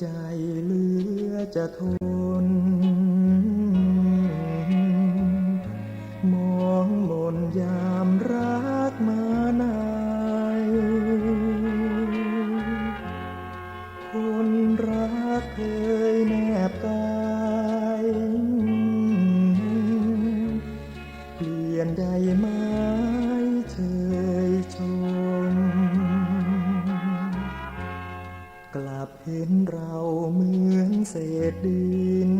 ใจเหลือจะทน เราเหมือนเศษดิน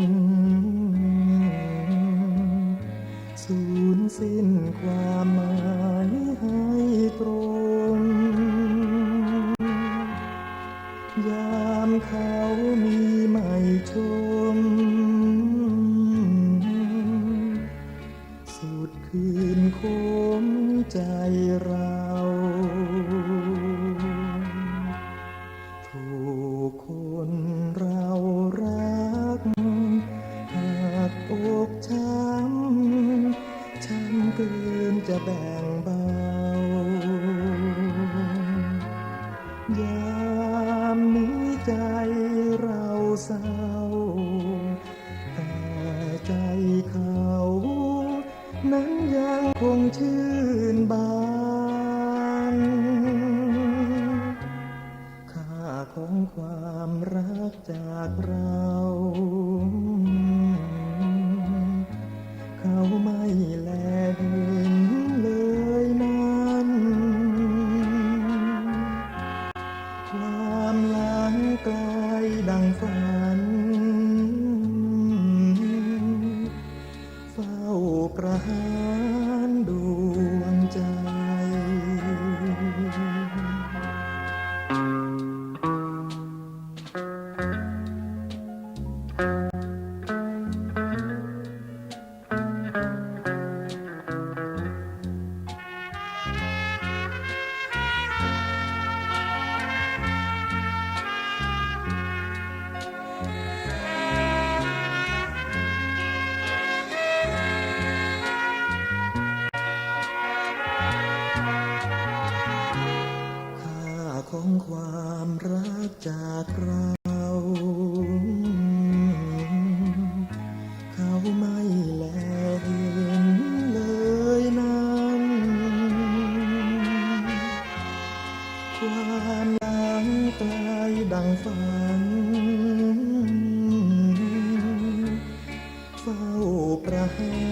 สูญสิ้นความหมายให้ตรง ยามเขามีไม่ชม สุดคืนคมใจเรา แบ่งเบายามนี้ใจเราเศร้า แต่ใจเขานั้นยังคงชื่นบานค่าของความรักจากเราเขาไม่แล ความหลังไกลดังฝัน จากเรา เขาไม่แลเห็นเลยนั้น ความลังไกลดังฝัน เฝ้าประหา